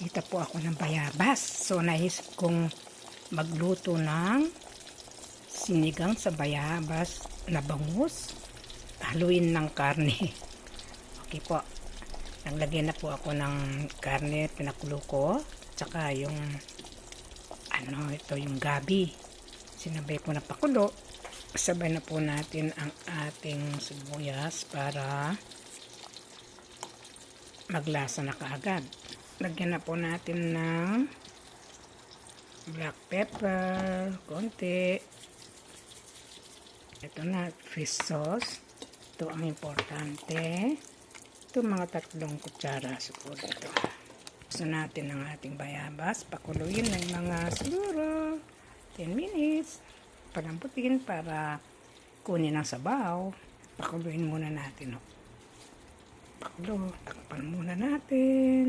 Kita po ako ng bayabas. So, naisip kong magluto ng sinigang sa bayabas na bangus. Haluin ng karne. Okay po. Naglagyan na po ako ng karne, pinakulo ko. Tsaka yung, ano, ito yung gabi. Sinabay ko na pakulo. Sabay na po natin ang ating sibuyas para maglasa na kaagad. Lagyan na po natin ng black pepper, konti. Ito na, fish sauce. Ito ang importante. Ito mga tatlong kutsara siguro ito. Gusto natin ang ating bayabas. Pakuluin ng mga siguro 10 minutes. Palamputin para kunin ang sabaw. Pakuluin muna natin. Oh. Pakulo. Takpan muna natin.